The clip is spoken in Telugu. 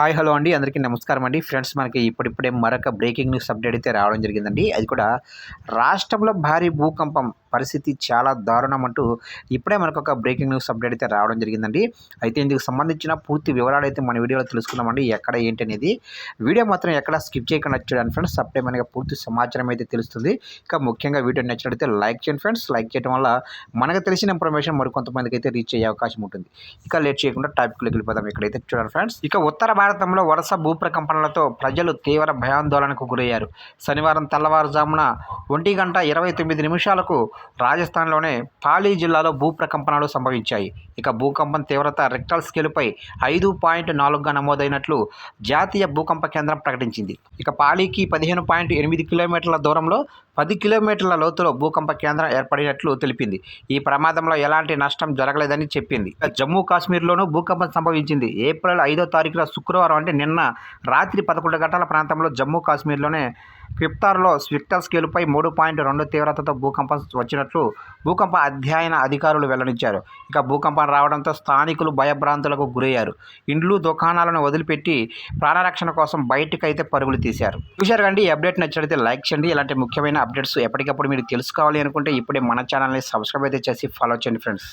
హాయ్ హలో అండి. అందరికీ నమస్కారం అండి. ఫ్రెండ్స్ మనకి ఇప్పుడిప్పుడే మరొక బ్రేకింగ్ న్యూస్ అప్డేట్ అయితే రావడం జరిగిందండి. అది కూడా రాష్ట్రంలో భారీ భూకంపం పరిస్థితి చాలా దారుణం అంటూ ఇప్పుడే మనకు ఒక బ్రేకింగ్ న్యూస్ అప్డేట్ అయితే రావడం జరిగిందండి. అయితే ఇందుకు సంబంధించిన పూర్తి వివరాలు అయితే మన వీడియోలో తెలుసుకుందామండి. ఎక్కడ ఏంటి అనేది వీడియో మాత్రం ఎక్కడ స్కిప్ చేయకుండా చూడండి ఫ్రెండ్స్. అప్పుడే మనకి పూర్తి సమాచారం అయితే తెలుస్తుంది. ఇంకా ముఖ్యంగా వీడియో నచ్చినట్లయితే లైక్ చేయండి ఫ్రెండ్స్. లైక్ చేయడం వల్ల మనకు తెలిసిన ఇన్ఫర్మేషన్ మరికొంతమందికి అయితే రీచ్ అయ్యే అవకాశం ఉంటుంది. ఇక లేట్ చేయకుండా టాపిక్లోకి వెళ్ళిపోదాం ఇక్కడైతే చూడండి ఫ్రెండ్స్. ఇక ఉత్తర భారతంలో వరుస భూప్రకంపనలతో ప్రజలు తీవ్ర భయాందోళనకు గురయ్యారు. శనివారం తెల్లవారుజామున ఒంటి గంట ఇరవై తొమ్మిది నిమిషాలకు రాజస్థాన్లోనే పాలీ జిల్లాలో భూప్రకంపనలు సంభవించాయి. ఇక భూకంపం తీవ్రత రెక్టల్ స్కేలుపై ఐదు పాయింట్ నాలుగుగా నమోదైనట్లు జాతీయ భూకంప కేంద్రం ప్రకటించింది. ఇక పాలీకి పదిహేను పాయింట్ ఎనిమిది కిలోమీటర్ల దూరంలో పది కిలోమీటర్ల లోతులో భూకంప కేంద్రం ఏర్పడినట్లు తెలిపింది. ఈ ప్రమాదంలో ఎలాంటి నష్టం జరగలేదని చెప్పింది. జమ్మూ కాశ్మీర్లోనూ భూకంపం సంభవించింది. ఏప్రిల్ ఐదో తారీఖున శుక్రవారం అంటే నిన్న రాత్రి పదకొండు గంటల ప్రాంతంలో జమ్మూ కాశ్మీర్లోనే క్విప్తార్లో స్విక్టర్ స్కేలుపై మూడు పాయింట్ రెండు తీవ్రతతో భూకంపం వచ్చినట్లు భూకంప అధ్యయన అధికారులు వెల్లడించారు. ఇక భూకంపం రావడంతో స్థానికులు భయభ్రాంతులకు గురయ్యారు. ఇండ్లు దుకాణాలను వదిలిపెట్టి ప్రాణరక్షణ కోసం బయటకైతే పరుగులు తీశారు. చూశారు కండి ఈ అప్డేట్ నచ్చినట్లయితే లైక్ చేయండి. ఇలాంటి ముఖ్యమైన అప్డేట్స్ ఎప్పటికప్పుడు మీరు తెలుసుకోవాలి అనుకుంటే ఇప్పుడే మన ఛానల్ని సబ్స్క్రైబ్ అయితే చేసి ఫాలో చేయండి ఫ్రెండ్స్